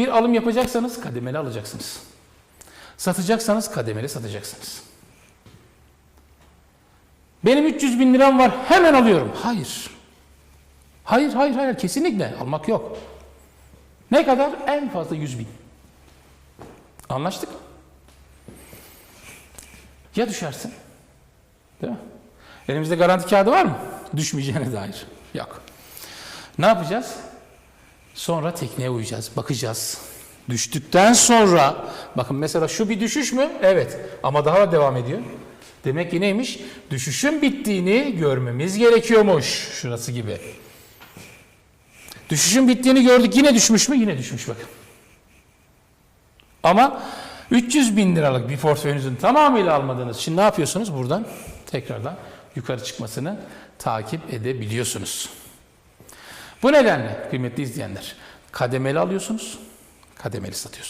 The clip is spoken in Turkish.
Bir alım yapacaksanız kademeli alacaksınız. Satacaksanız kademeli satacaksınız. Benim 300 bin liram var hemen alıyorum. Hayır. Hayır, hayır, hayır. Kesinlikle almak yok. Ne kadar? En fazla 100 bin. Anlaştık mı? Ya düşersin? Değil mi? Elimizde garanti kağıdı var mı? Düşmeyeceğine dair. Yok. Ne yapacağız? Sonra tekniğe uyacağız, bakacağız. Düştükten sonra, bakın mesela şu bir düşüş mü? Evet. Ama daha da devam ediyor. Demek ki neymiş? Düşüşün bittiğini görmemiz gerekiyormuş. Şurası gibi. Düşüşün bittiğini gördük. Yine düşmüş mü? Yine düşmüş bakın. Ama 300 bin liralık bir portföyünüzün tamamıyla almadığınız için ne yapıyorsunuz? Buradan tekrardan yukarı çıkmasını takip edebiliyorsunuz. Bu nedenle kıymetli izleyenler kademeli alıyorsunuz, kademeli satıyorsunuz.